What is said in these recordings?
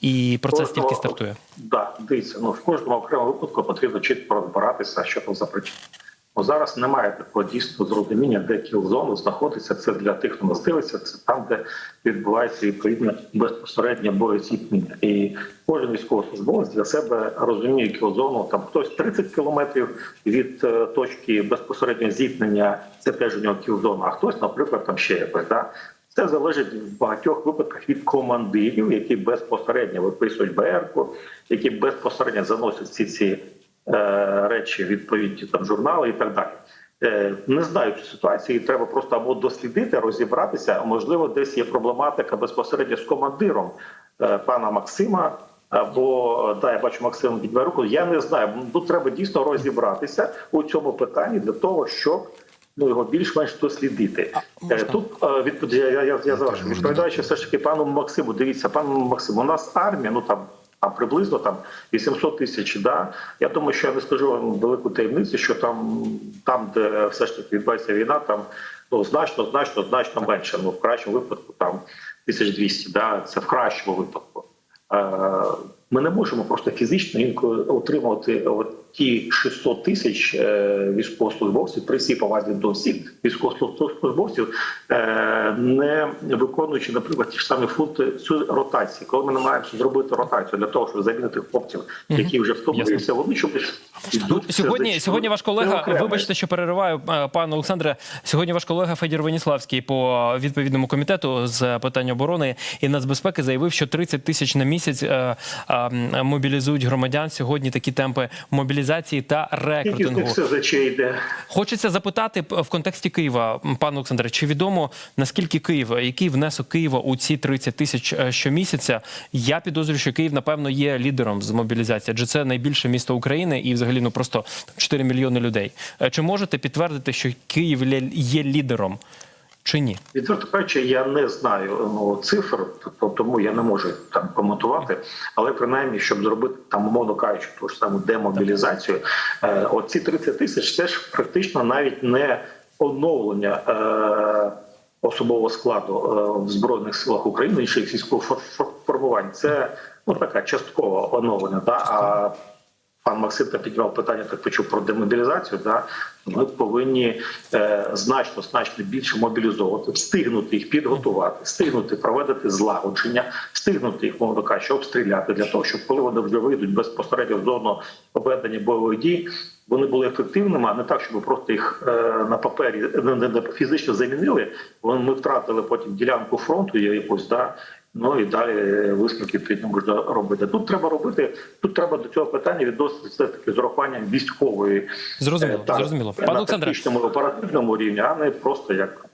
і процес Кожного- тільки стартує. Да, дивіться, ну в кожному окремому випадку потрібно чітко розбиратися, що там за причина. Бо зараз немає такого дійсного зрозуміння, де кілзона знаходиться. Це для тих, хто нас дивиться, це там, де відбувається відповідно безпосереднє боєзіткнення. І кожен військовослужбовець для себе розуміє кілзону. Там хтось 30 кілометрів від е, точки безпосереднього зіткнення, це теж у нього кілзона, а хтось, наприклад, там ще якось. Да? Це залежить в багатьох випадках від командирів, які безпосередньо виписують БРКу, які безпосередньо заносять всі ці е, речі відповідні там журнали і так далі. Е, не знаю цю ситуацію, треба просто або дослідити, розібратися. Можливо, десь є проблематика безпосередньо з командиром е, пана Максима. Або да, я бачу Максим підве руку. Я не знаю. Тут треба дійсно розібратися у цьому питанні для того, щоб ну його більш-менш дослідити. А, Е. Тут е, відповідь я, я, я, я завершу. Відповідаючи все ж таки пану Максиму. Дивіться, пан Максим, у нас армія, ну там. А приблизно там 800 тисяч. Да я думаю, що я не скажу вам велику таємницю, що там, там, де все ж таки відбувається війна, там ну значно, значно, значно менше. Ну в кращому випадку там 1200, Да, це в кращому випадку. Е, Ми не можемо просто фізично інколи отримувати от ті 600 тисяч е, військовослужбовців при всій повазі до всіх військовослужбовців, е, не виконуючи, наприклад, ті ж самі функції цю ротації. Коли ми намагаємося зробити ротацію для того, щоб замінити хлопців, які вже втомилися, вони щоб Ну, сьогодні, сьогодні ваш колега, вибачте, що перериваю, е, пане Олександре. Сьогодні ваш колега Федір Веніславський по відповідному комітету з питань оборони і нацбезпеки заявив, що 30 тисяч на місяць е, е, мобілізують громадян. Сьогодні такі темпи мобілізації та рекрутингу. Хочеться запитати в контексті Києва, пане Олександре, чи відомо наскільки Київ, який внесок Києва у ці 30 тисяч е, щомісяця? Я підозрюю, що Київ, напевно, є лідером з мобілізації, адже це найбільше місто України і взагалі ну просто 4 мільйони людей. Е, Чи можете підтвердити, що Київ є лідером? Чи ні? Відверто кажучи, я не знаю ну, цифр, тобто тому я не можу там коментувати. Але принаймні, щоб зробити там, умовно кажучи, ту ж саму демобілізацію, е, оці 30 тисяч це ж практично навіть не оновлення. Е, Особового складу е, в збройних силах України інших військових фор- фор- формувань це ну така часткове оновлення. Да? А пан Максим та піднімав питання, так почув про демобілізацію. Да? Ми повинні е, значно значно більше мобілізовувати, встигнути їх підготувати, встигнути проводити злагодження, встигнути їх, мовно кажучи, обстріляти для того, щоб коли вони вже вийдуть безпосередньо в зону проведення бойових дій, вони були ефективними, а не так, щоб просто їх е, на папері не, не, не фізично замінили. Вони ми втратили потім ділянку фронту якусь, да. Ну і далі висновки відповідно можна робити. Тут треба робити. Тут треба до цього питання відносити все таки з урахуванням військової Зрозуміло, та, так, зрозуміло. на Пане Олександре, тактичному оперативному рівні, а не просто як е,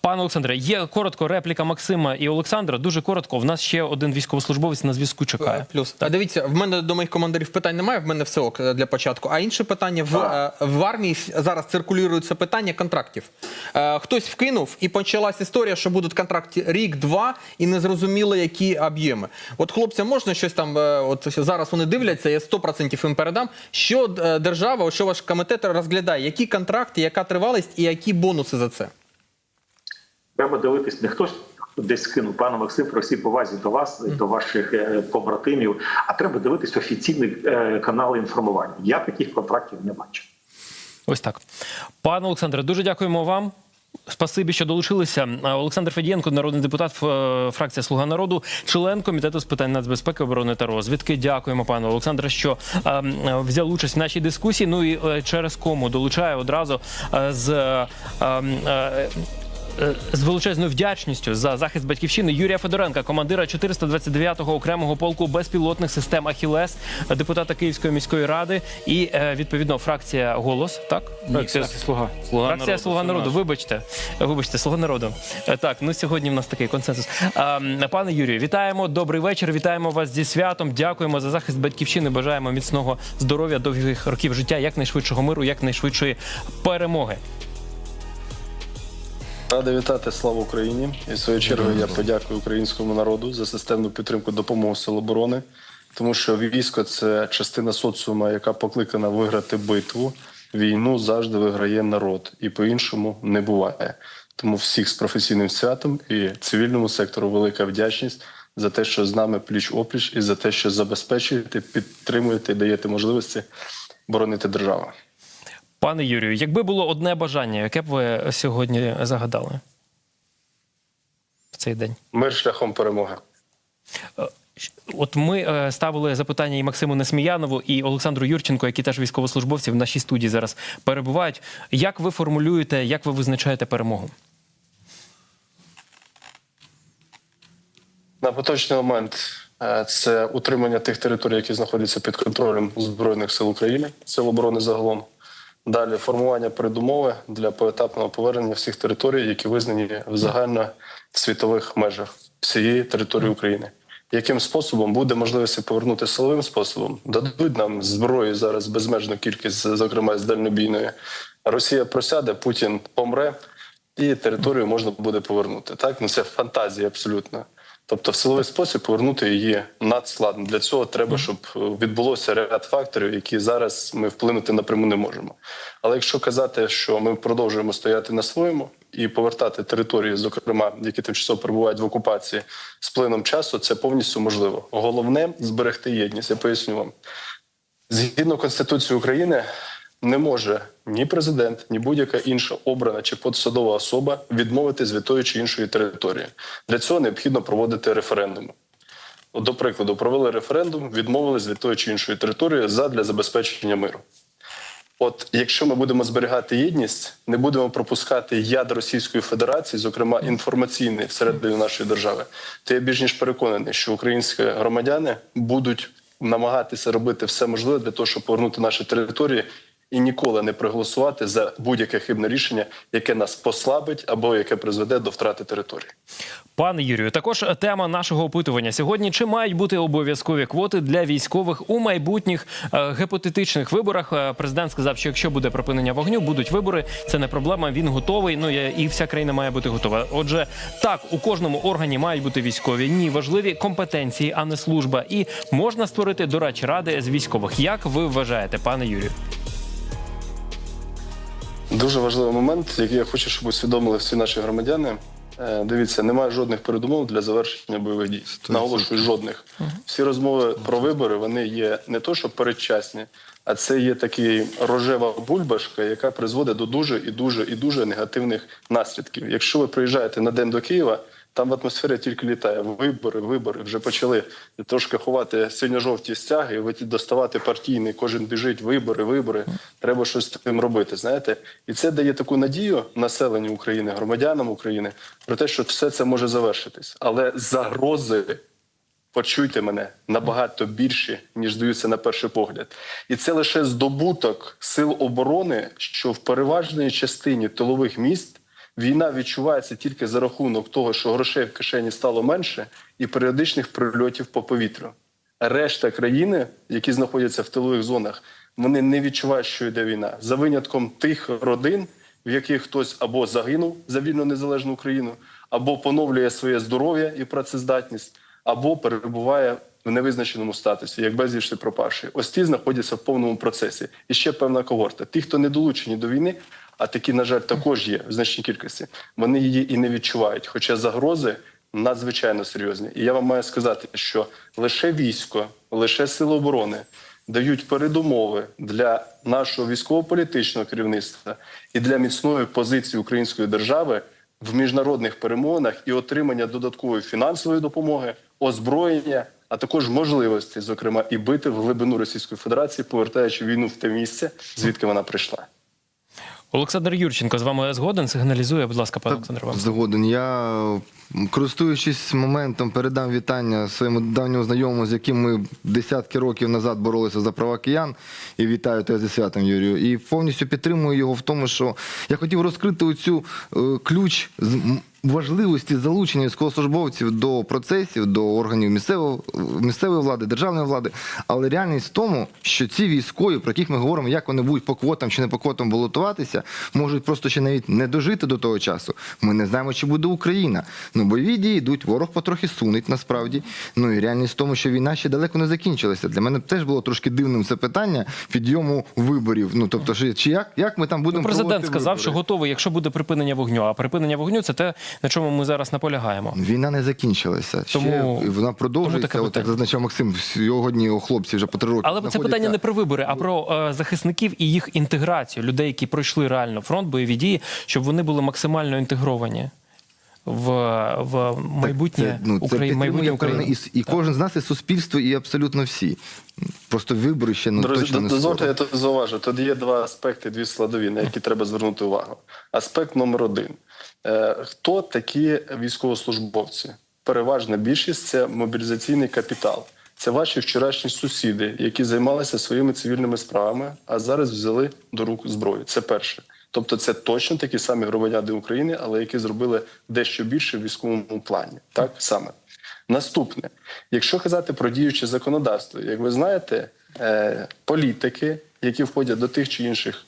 пане Олександре, є коротко репліка Максима і Олександра. Дуже коротко. В нас ще один військовослужбовець на зв'язку чекає. Плюс. А дивіться, в мене до моїх командирів питань немає, в мене все ок е, для початку. А інше питання в, е, в армії зараз циркулюється питання контрактів. Е, Хтось вкинув і почалась історія, що будуть контракти рік-два і не зрозуміло, які об'єми. От хлопцям можна щось там, е, от зараз вони дивляться, я 100% їм передам. Що е, держава, що ваш комітет розглядає, які контракти, яка тривалість і які бонуси за це? Треба дивитись, не хтось десь скинув пане Максим про всі повазі до вас, до ваших е, побратимів. А треба дивитись офіційні е, канали інформування. Я таких контрактів не бачу. Ось так. Пане Олександре, дуже дякуємо вам. Спасибі, що долучилися. Олександр Федієнко, народний депутат, е, фракція Слуга народу, член комітету з питань нацбезпеки, оборони та розвідки. Дякуємо, пане Олександре, що взяв участь в нашій дискусії. Ну і через кому долучаю одразу з. З величезною вдячністю за захист батьківщини Юрія Федоренка, командира 429-го окремого полку безпілотних систем Ахілес, депутата Київської міської ради і е, відповідно фракція Голос. Так фракція слуга. Слуга Фракція народу, Слуга народу. Вибачте, вибачте, слуга народу. Е, Так, ну сьогодні в нас такий консенсус. Пане Юрію, вітаємо. Добрий вечір. Вітаємо вас зі святом. Дякуємо за захист батьківщини. Бажаємо міцного здоров'я, довгих років життя, якнайшвидшого миру, якнайшвидшої перемоги. Радий вітати слава Україні. І в свою чергу я подякую українському народу за системну підтримку допомогу Сил оборони, тому що військо це частина соціума, яка покликана виграти битву. Війну завжди виграє народ, і по-іншому не буває. Тому всіх з професійним святом і цивільному сектору велика вдячність за те, що з нами пліч опліч, і за те, що забезпечуєте, підтримуєте і даєте можливості боронити державу. Пане Юрію, якби було одне бажання, яке б ви сьогодні загадали в цей день? Мир шляхом перемоги. От ми е, ставили запитання і Максиму Несміянову, і Олександру Юрченко, які теж військовослужбовці в нашій студії зараз перебувають. Як ви формулюєте, як ви визначаєте перемогу? На поточний момент е, це утримання тих територій, які знаходяться під контролем Збройних сил України, сил оборони загалом. Далі формування передумови для поетапного повернення всіх територій, які визнані в загальносвітових межах всієї території України. Яким способом буде можливість повернути силовим способом? Дадуть нам зброї зараз безмежну кількість, зокрема з дальнобійної. Росія просяде, Путін помре, і територію можна буде повернути. Так, ну це фантазія абсолютно. Тобто, в силовий спосіб повернути її надскладно. Для цього треба, щоб відбулося ряд факторів, які зараз ми вплинути напряму не можемо. Але якщо казати, що ми продовжуємо стояти на своєму і повертати території, зокрема, які тимчасово перебувають в окупації з плином часу, це повністю можливо. Головне зберегти єдність. Я поясню вам. Згідно Конституції України, не може ні президент, ні будь-яка інша обрана чи посадова особа відмовитись від тої чи іншої території. Для цього необхідно проводити референдуми. До прикладу, провели референдум, відмовились від тої чи іншої території задля забезпечення миру. От якщо ми будемо зберігати єдність, не будемо пропускати яд Російської Федерації, зокрема інформаційний всередині нашої держави, то я більш ніж переконаний, що українські громадяни будуть намагатися робити все можливе для того, щоб повернути наші території і ніколи не проголосувати за будь-яке хибне рішення, яке нас послабить або яке призведе до втрати території. Пане Юрію, також тема нашого опитування сьогодні: чи мають бути обов'язкові квоти для військових у майбутніх е, гіпотетичних виборах? Е, Президент сказав, що якщо буде припинення вогню, будуть вибори. Це не проблема. Він готовий. Ну я- і вся країна має бути готова. Отже, так у кожному органі мають бути військові. Ні, важливі компетенції, а не служба. І можна створити дорадчі ради з військових. Як ви вважаєте, пане Юрію? Дуже важливий момент, який я хочу, щоб усвідомили всі наші громадяни. Е, Дивіться, немає жодних передумов для завершення бойових дій. Наголошую, жодних. Всі розмови про вибори вони є не то, що передчасні, а це є такий рожева бульбашка, яка призводить до дуже і дуже і дуже негативних наслідків. Якщо ви приїжджаєте на день до Києва, там в атмосфері тільки літає вибори, вибори. Вже почали трошки ховати синьо-жовті стяги, доставати партійний. Кожен біжить, вибори, вибори. Треба щось з тим робити. Знаєте, і це дає таку надію населенню України, громадянам України про те, що все це може завершитись. Але загрози почуйте мене набагато більші, ніж здаються на перший погляд. І це лише здобуток сил оборони, що в переважній частині тилових міст війна відчувається тільки за рахунок того, що грошей в кишені стало менше, і періодичних прильотів по повітрю. Решта країни, які знаходяться в тилових зонах, вони не відчувають, що йде війна за винятком тих родин, в яких хтось або загинув за вільну незалежну Україну, або поновлює своє здоров'я і працездатність, або перебуває в невизначеному статусі, як безвічний пропавший. Ось ті знаходяться в повному процесі. І ще певна когорта. Ті, хто не долучені до війни, а такі, на жаль, також є в значній кількості. Вони її і не відчувають. Хоча загрози надзвичайно серйозні. І я вам маю сказати, що лише військо, лише сили оборони дають передумови для нашого військово-політичного керівництва і для міцної позиції української держави в міжнародних перемовинах і отримання додаткової фінансової допомоги, озброєння, а також можливості, зокрема, і бити в глибину Російської Федерації, повертаючи війну в те місце, звідки вона прийшла. Олександр Юрченко з вами згоден. Сигналізує, будь ласка, пане Олександр. Вам. Згоден. Я, користуючись моментом, передам вітання своєму давньому знайомому, з яким ми десятки років назад боролися за права киян. І вітаю тебе зі святом, Юрію. І повністю підтримую його в тому, що я хотів розкрити оцю е, ключ з важливості залучення військовослужбовців до процесів, до органів місцевого, місцевої влади, державної влади. Але реальність в тому, що ці військові, про яких ми говоримо, як вони будуть по квотам чи не по квотам балотуватися, можуть просто ще навіть не дожити до того часу. Ми не знаємо, чи буде Україна. Ну, бойові дії йдуть, ворог потрохи сунуть насправді. Ну і реальність в тому, що війна ще далеко не закінчилася. Для мене теж було трошки дивним це питання підйому виборів. Ну тобто, чи чи як, як ми там будемо Ну, Президент сказав, вибори? що готовий, якщо буде припинення вогню. А припинення вогню це те, на чому ми зараз наполягаємо. Війна не закінчилася. Тому- Ще вона продовжується. Тому От, як зазначав Максим, сьогодні у хлопці вже по три роки. Але це питання не про вибори, а про е, захисників і їх інтеграцію, людей, які пройшли реально фронт, бойові дії, щоб вони були максимально інтегровані в, в майбутнє Це, ну, це Украї... майбутнє України. певне, і, і кожен з нас, і суспільство, і абсолютно всі. Просто вибори ще ну, Друзі, точно не дозвольте, я тут зауважу. Тут є два аспекти, дві складові, на які треба звернути увагу. Аспект номер один: Е, хто такі військовослужбовці? Переважна більшість це мобілізаційний капітал. Це ваші вчорашні сусіди, які займалися своїми цивільними справами, а зараз взяли до рук зброю. Це перше. Тобто, це точно такі самі громадяни України, але які зробили дещо більше в військовому плані. Так саме наступне, якщо казати про діюче законодавство, як ви знаєте, е, політики, які входять до тих чи інших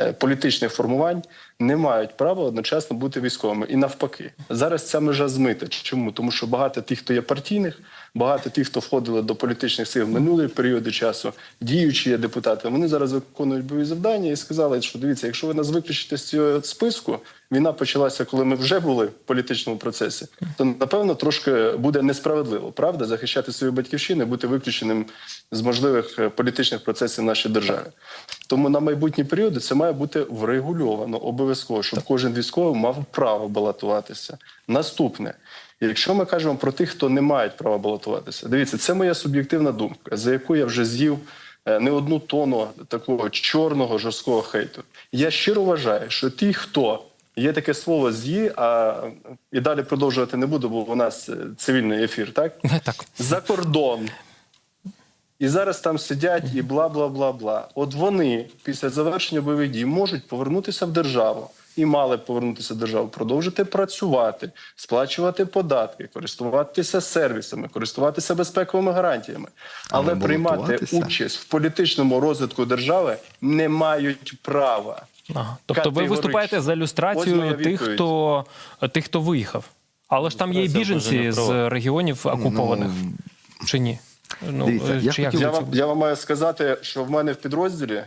е, політичних формувань, не мають права одночасно бути військовими. І навпаки, зараз ця межа змита. Чому? Тому що багато тих, хто є партійних, багато тих, хто входили до політичних сил в минулі періоди часу, діючі є депутати, вони зараз виконують бойові завдання і сказали, що дивіться, якщо ви нас виключите з цього списку, війна почалася, коли ми вже були в політичному процесі, то напевно трошки буде несправедливо, правда, захищати свою батьківщину, бути виключеним з можливих е, політичних процесів в нашій державі. Тому на майбутні періоди це має бути врегульовано обов'язково, щоб кожен військовий мав право балотуватися. Наступне. Якщо ми кажемо про тих, хто не мають права балотуватися, дивіться, це моя суб'єктивна думка, за яку я вже з'їв е, не одну тонну такого чорного жорсткого хейту. Я щиро вважаю, що ті, хто є таке слово з'ї, а і далі продовжувати не буду, бо у нас е, цивільний ефір, так? Так. за кордон. І зараз там сидять і бла бла бла бла. От вони після завершення бойових дій можуть повернутися в державу і мали б повернутися в державу, продовжити працювати, сплачувати податки, користуватися сервісами, користуватися безпековими гарантіями, але Але приймати участь в політичному розвитку держави не мають права. Ага. Тобто ви виступаєте за люстрацію тих, хто тих, хто виїхав. Але ж там є і біженці з регіонів окупованих. Чи ні? Ну, Дивіться, е, я чи як хотів Я вам, я вам маю сказати, що в мене в підрозділі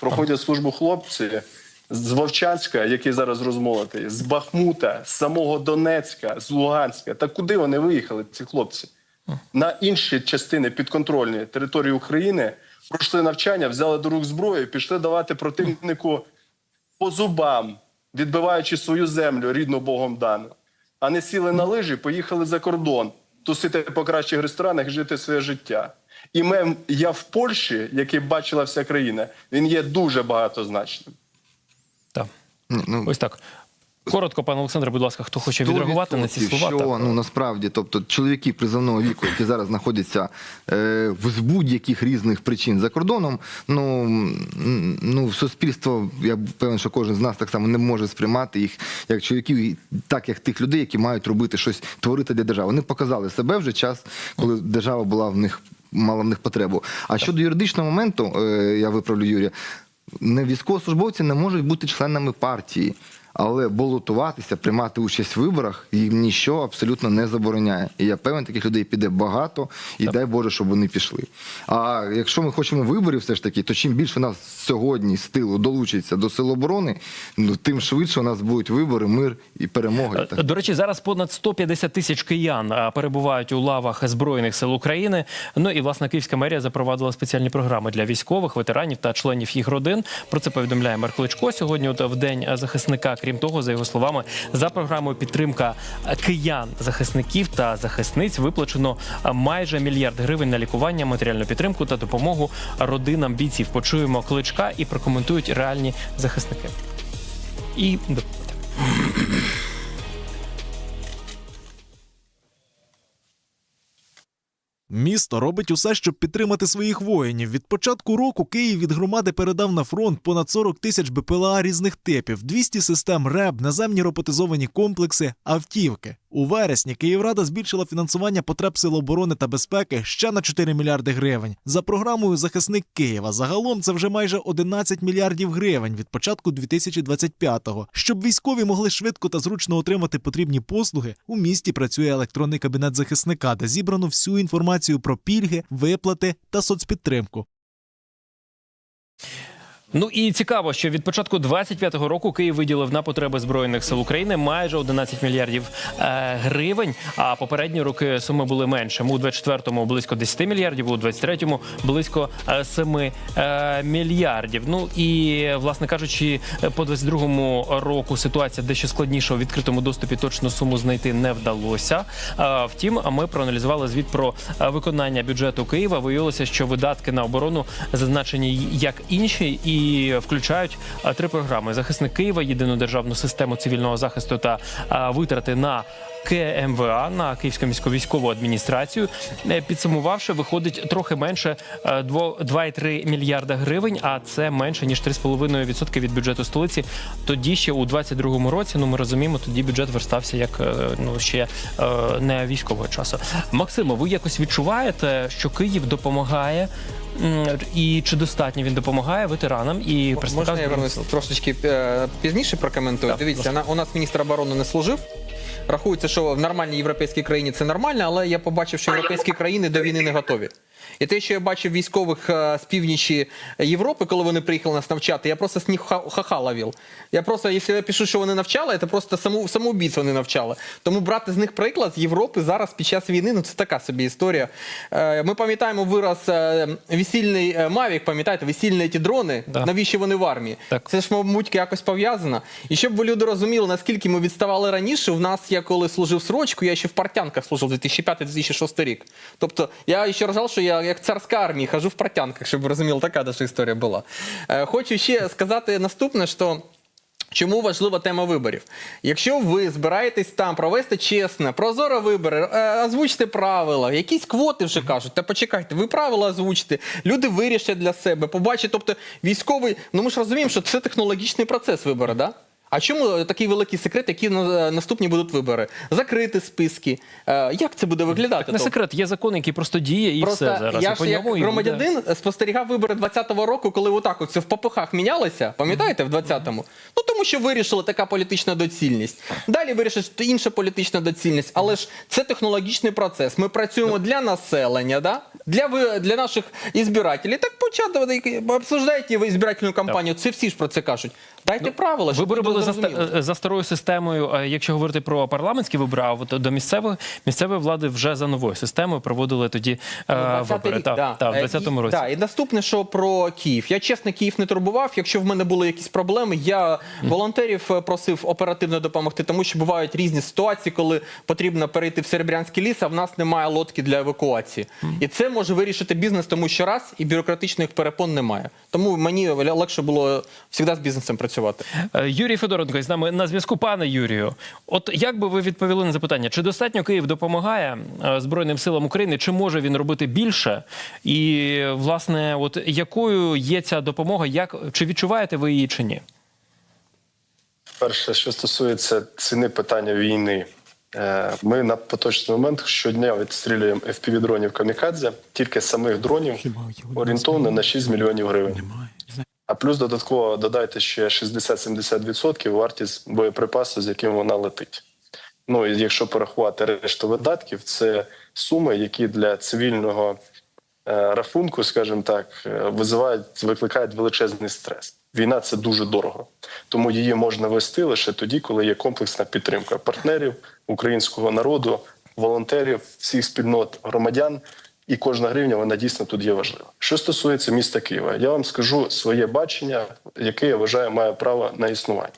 проходять службу хлопці з Вовчанська, який зараз розмолотий, з Бахмута, з самого Донецька, з Луганська. Та куди вони виїхали, ці хлопці? На інші частини підконтрольної території України пройшли навчання, взяли до рук зброю, пішли давати противнику по зубам, відбиваючи свою землю рідну Богом дану. А не сіли на лижі, поїхали за кордон, тусити по кращих ресторанах і жити своє життя. І мем я в Польщі, який бачила вся країна, він є дуже багатозначним. Так. Ну, Ось так. Коротко, пане Олександре, будь ласка, хто хоче відреагувати на ці слова? Що, Так. ну насправді, тобто чоловіки призовного віку, які зараз знаходяться е, в- з будь-яких різних причин за кордоном, ну, ну суспільство, я певен, що кожен з нас так само не може сприймати їх як чоловіків, так як тих людей, які мають робити щось, творити для держави. Вони показали себе вже час, коли держава була в них мала в них потребу. А щодо юридичного моменту, е, я виправлю Юрія, не військовослужбовці не можуть бути членами партії. Але балотуватися, приймати участь в виборах їм нічого абсолютно не забороняє. І я певен, таких людей піде багато, і дай Боже, щоб вони пішли. А якщо ми хочемо виборів, все ж таки, то чим більше нас сьогодні з тилу долучиться до сил оборони, ну тим швидше у нас будуть вибори, мир і перемоги. Е, До речі, зараз понад 150 тисяч киян перебувають у лавах збройних сил України. Ну і власне Київська мерія запровадила спеціальні програми для військових, ветеранів та членів їх родин. Про це повідомляє мер Кличко сьогодні. От в день захисника. Крім того, за його словами, за програмою підтримка киян, захисників та захисниць виплачено майже мільярд гривень на лікування, матеріальну підтримку та допомогу родинам бійців. Почуємо кличка і прокоментують реальні захисники. І Місто робить усе, щоб підтримати своїх воїнів. Від початку року Київ від громади передав на фронт понад 40 тисяч БПЛА різних типів, 200 систем РЕБ, наземні роботизовані комплекси, автівки. У вересні Київрада збільшила фінансування потреб сил оборони та безпеки ще на 4 мільярди гривень. За програмою Захисник Києва загалом це вже майже 11 мільярдів гривень від початку 2025-го. Щоб військові могли швидко та зручно отримати потрібні послуги, у місті працює електронний кабінет захисника, де зібрано всю інформацію про пільги, виплати та соцпідтримку. Ну і цікаво, що від початку 25-го року Київ виділив на потреби збройних сил України майже 11 мільярдів е, гривень. А попередні роки суми були меншими. У 24-му близько 10 мільярдів, у 23-му близько е, 7 е, мільярдів. Ну і власне кажучи, по 22-му року ситуація дещо складніша у відкритому доступі. Точну суму знайти не вдалося. Е, Втім, ми проаналізували звіт про е, виконання бюджету Києва. Виявилося, що видатки на оборону зазначені як інші і включають е, три програми: захисник Києва, єдину державну систему цивільного захисту та е, витрати на. КМВА на Київську міську військову адміністрацію Е, підсумувавши, виходить трохи менше е, 2,3 мільярда гривень, а це менше ніж 3,5% від бюджету столиці. Тоді ще у 22-му році, ну ми розуміємо, тоді бюджет верстався як е, ну ще е, не військового часу. Максимо, ви якось відчуваєте, що Київ допомагає, і чи достатньо він допомагає ветеранам і представникам Можна я вернусь трошечки е, пізніше прокоментую? Так, Дивіться, на, у нас міністр оборони не служив. Рахується, що в нормальній європейській країні це нормально, але я побачив, що європейські країни до війни не готові. І те, що я бачив військових е, з північі Європи, коли вони приїхали нас навчати, я просто з них ха- ха-ха ловив. Я просто, якщо я пишу, що вони навчали, це просто саму, самоубійць вони навчали. Тому брати з них приклад з Європи зараз під час війни, ну це така собі історія. Е, Ми пам'ятаємо вираз е, весільний е, Мавік, пам'ятаєте, весільні ті дрони, Да. навіщо вони в армії? Так. Це ж, мабуть, якось пов'язано. І щоб ви люди розуміли, наскільки ми відставали раніше, в нас я коли служив срочку, я ще в партянках служив 2005-2006 рік. Тобто я ще вважав, що я як царська армія хожу в партянках, щоб ви розуміли, така наша історія була. Е, Хочу ще сказати наступне, що. Чому важлива тема виборів? Якщо ви збираєтесь там провести чесно, прозоро вибори, е, озвучте правила, якісь квоти вже кажуть, та почекайте, ви правила озвучте, люди вирішать для себе, побачать. Тобто військовий, ну ми ж розуміємо, що це технологічний процес вибору, да? А чому такий великий секрет, які на- наступні будуть вибори? Закрити списки. Е, Як це буде виглядати? Не Тобто? секрет, є закон, який просто діє, і Просто все зараз. я ж як і буде. громадянин спостерігав вибори 20-го року, коли отак от це в попихах мінялося. Пам'ятаєте, в 20-му? Ну тому що вирішила така політична доцільність. Далі вирішить інша політична доцільність. Але ж це технологічний процес. Ми працюємо для населення, да? для, для наших ізбирателів. Так почати обсуждаєте ви ізбирательну кампанію. Це всі ж про це кажуть. Дайте правила, щоб Вибори були за, е, за старою системою. е, Якщо говорити про парламентські вибори, а от до місцевої місцевої влади вже за новою системою проводили тоді е, вибори. рік, Так, да. так, в Е, 20-му році. Да, і наступне, що про Київ. Я чесно, Київ не турбував. Якщо в мене були якісь проблеми, я волонтерів е, просив оперативно допомогти, тому що бувають різні ситуації, коли потрібно перейти в Серебрянський ліс, а в нас немає лодки для евакуації. І це може вирішити бізнес, тому що раз і бюрократичних перепон немає. Тому мені легше було завжди з бізнесом працювати. Е, Юрій Федоренко з нами на зв'язку. Пане Юрію, от як би ви відповіли на запитання, чи достатньо Київ допомагає е, Збройним силам України, чи може він робити більше? І власне, от якою є ця допомога? Як чи відчуваєте ви її чи ні? Перше, що стосується ціни питання війни, Е, ми на поточний момент щодня відстрілюємо FPV-дронів камікадзе, тільки самих дронів орієнтовно на 6 мільйонів гривень. А плюс додатково додайте ще 60-70% вартість боєприпасу, з яким вона летить. Ну і якщо порахувати решту видатків, це суми, які для цивільного е, рахунку, скажімо так, е, визивають, викликають величезний стрес. Війна це дуже дорого, тому її можна вести лише тоді, коли є комплексна підтримка партнерів, українського народу, волонтерів, всіх спільнот громадян. І кожна гривня вона дійсно тут є важлива. Що стосується міста Києва, я вам скажу своє бачення, яке я вважаю має право на існування.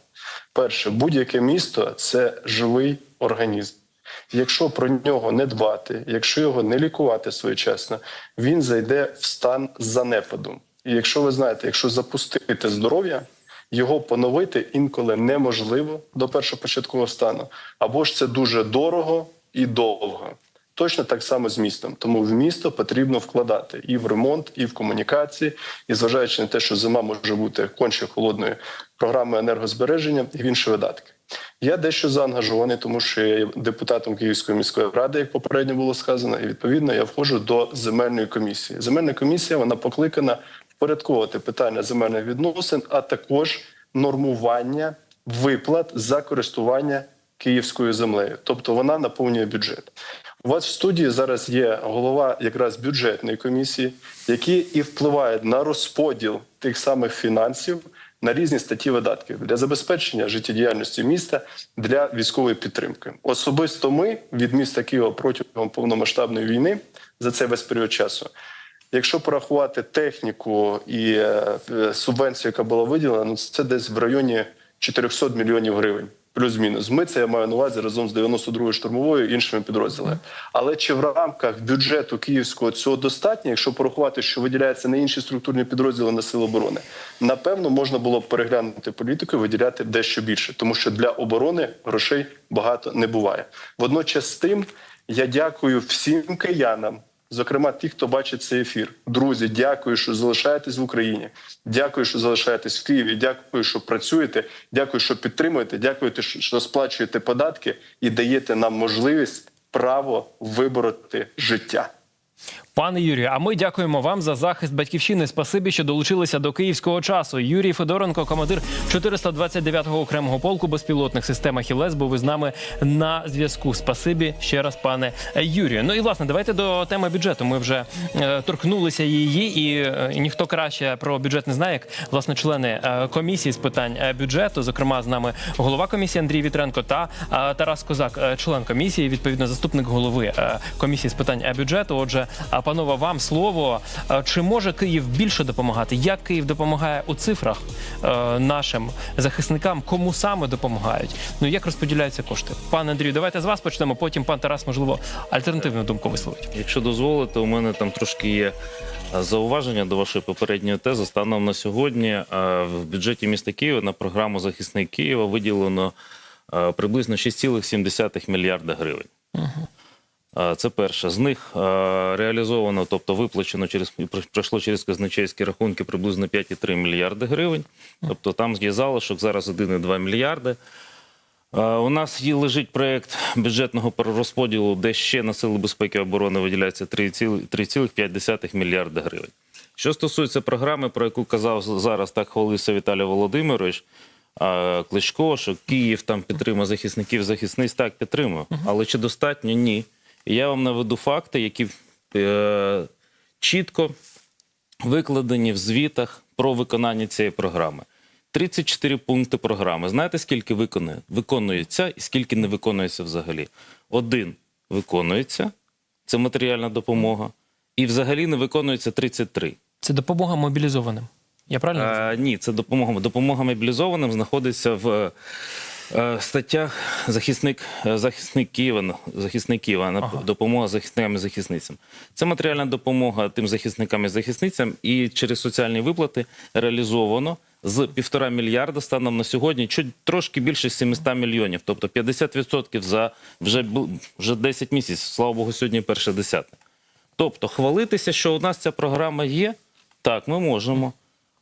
Перше, будь-яке місто це живий організм. Якщо про нього не дбати, якщо його не лікувати своєчасно, він зайде в стан занепаду. І якщо ви знаєте, якщо запустити здоров'я, його поновити інколи неможливо до першопочаткового стану, або ж це дуже дорого і довго. Точно так само з містом. Тому в місто потрібно вкладати і в ремонт, і в комунікації, і зважаючи на те, що зима може бути конче холодною програмою енергозбереження і в інші видатки. Я дещо заангажований, тому що я є депутатом Київської міської ради, як попередньо було сказано, і відповідно я входжу до земельної комісії. Земельна комісія вона покликана впорядковувати питання земельних відносин, а також нормування виплат за користування київською землею, тобто вона наповнює бюджет. У вас в студії зараз є голова якраз бюджетної комісії, який і впливає на розподіл тих самих фінансів на різні статті видатків для забезпечення життєдіяльності міста для військової підтримки. Особисто ми від міста Києва протягом повномасштабної війни за цей весь період часу. Якщо порахувати техніку і е, е, субвенцію, яка була виділена, ну це десь в районі 400 мільйонів гривень. Плюс-мінус. Ми це я маю на увазі разом з 92-ю штурмовою і іншими підрозділами. Але чи в рамках бюджету київського цього достатньо, якщо порахувати, що виділяється на інші структурні підрозділи на сили оборони, напевно, можна було б переглянути політику і виділяти дещо більше, тому що для оборони грошей багато не буває. Водночас з тим я дякую всім киянам. Зокрема, ті, хто бачить цей ефір. Друзі, дякую, що залишаєтесь в Україні. Дякую, що залишаєтесь в Києві. Дякую, що працюєте. Дякую, що підтримуєте. Дякую, що сплачуєте податки і даєте нам можливість право вибороти життя. Пане Юрію, а ми дякуємо вам за захист батьківщини. Спасибі, що долучилися до київського часу. Юрій Федоренко, командир 429-го окремого полку безпілотних систем «Ахілес», був із нами на зв'язку. Спасибі ще раз, пане Юрію. Ну і власне, давайте до теми бюджету. Ми вже е, торкнулися її, і, е, ніхто краще про бюджет не знає, як власне члени е, комісії з питань е, бюджету. Зокрема, з нами голова комісії Андрій Вітренко та е, Тарас Козак, е, член комісії, відповідно, заступник голови е, комісії з питань е, бюджету. Отже, а, панове, вам слово. Е, Чи може Київ більше допомагати? Як Київ допомагає у цифрах е, нашим захисникам? Кому саме допомагають? Ну як розподіляються кошти? Пане Андрію, давайте з вас почнемо. Потім пан Тарас, можливо, альтернативну думку висловить. Якщо дозволите, у мене там трошки є е, зауваження до вашої попередньої тези. Станом на сьогодні в бюджеті міста Києва на програму Захисник Києва виділено приблизно 6,7 мільярда гривень. Е, Це перше. З них е, реалізовано, тобто виплачено через пройшло через казначейські рахунки приблизно 5,3 мільярди гривень. Тобто там є залишок зараз 1,2 мільярди. Е, У нас є лежить проєкт бюджетного перерозподілу, де ще на сили безпеки і оборони виділяється 3,5 3,5 мільярда гривень. Що стосується програми, про яку казав зараз, так хвалився Віталій Володимирович Кличко, що Київ там підтримує захисників, захисниць, так підтримує. Але чи достатньо? Ні. І я вам наведу факти, які е, чітко викладені в звітах про виконання цієї програми. 34 пункти програми. Знаєте, скільки виконує? виконується і скільки не виконується взагалі? Один виконується, це матеріальна допомога, і взагалі не виконується 33. Це допомога мобілізованим. Я правильно? А, ні, це допомога. Допомога мобілізованим знаходиться в е, статтях захисник, е, захисник Києва, захисник Києва, Ага. допомога захисникам і захисницям. Це матеріальна допомога тим захисникам і захисницям, і через соціальні виплати реалізовано з півтора мільярда станом на сьогодні, чуть трошки більше 700 мільйонів, тобто 50% за вже, вже 10 місяців. Слава Богу, сьогодні перше десяте. Тобто, хвалитися, що у нас ця програма є, так, ми можемо.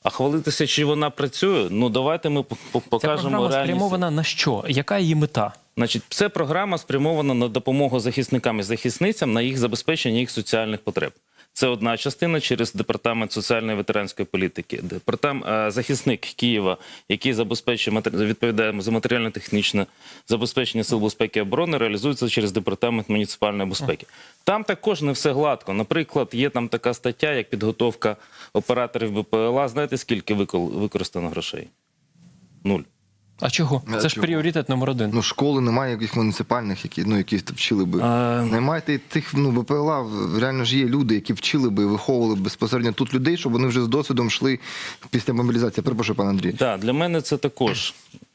А хвалитися, чи вона працює, ну давайте ми по- по- Ця покажемо програма реальність. спрямована на що? Яка її мета? Значить, це програма спрямована на допомогу захисникам і захисницям на їх забезпечення їх соціальних потреб. Це одна частина через департамент соціальної ветеранської політики. Департамент захисник Києва, який забезпечує відповідає за матеріально-технічне забезпечення сил безпеки і оборони, реалізується через департамент муніципальної безпеки. Там також не все гладко. Наприклад, є там така стаття, як підготовка операторів БПЛА. Знаєте, скільки використано грошей? Нуль. А чого? А Це ж чого? пріоритет номер один. Ну, школи немає якихось муніципальних, які, ну, які вчили би. А, Немає тих ну, БПЛА, реально ж є люди, які вчили би, виховували б безпосередньо тут людей, щоб вони вже з досвідом йшли після мобілізації. Перепрошую, пан Андрій. Так, для мене це також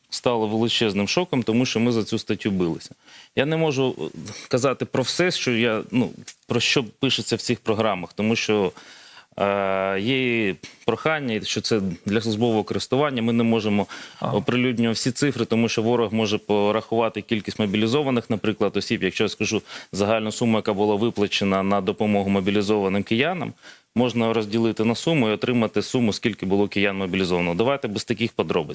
стало величезним шоком, тому що ми за цю статтю билися. Я не можу е, казати про все, що я ну про що пишеться в цих програмах, тому що е, є прохання, що це для службового користування. Ми не можемо оприлюднювати всі цифри, тому що ворог може порахувати кількість мобілізованих, наприклад, осіб. Якщо я скажу загальну суму, яка була виплачена на допомогу мобілізованим киянам. Можна розділити на суму і отримати суму, скільки було киян мобілізовано. Давайте без таких подробиць.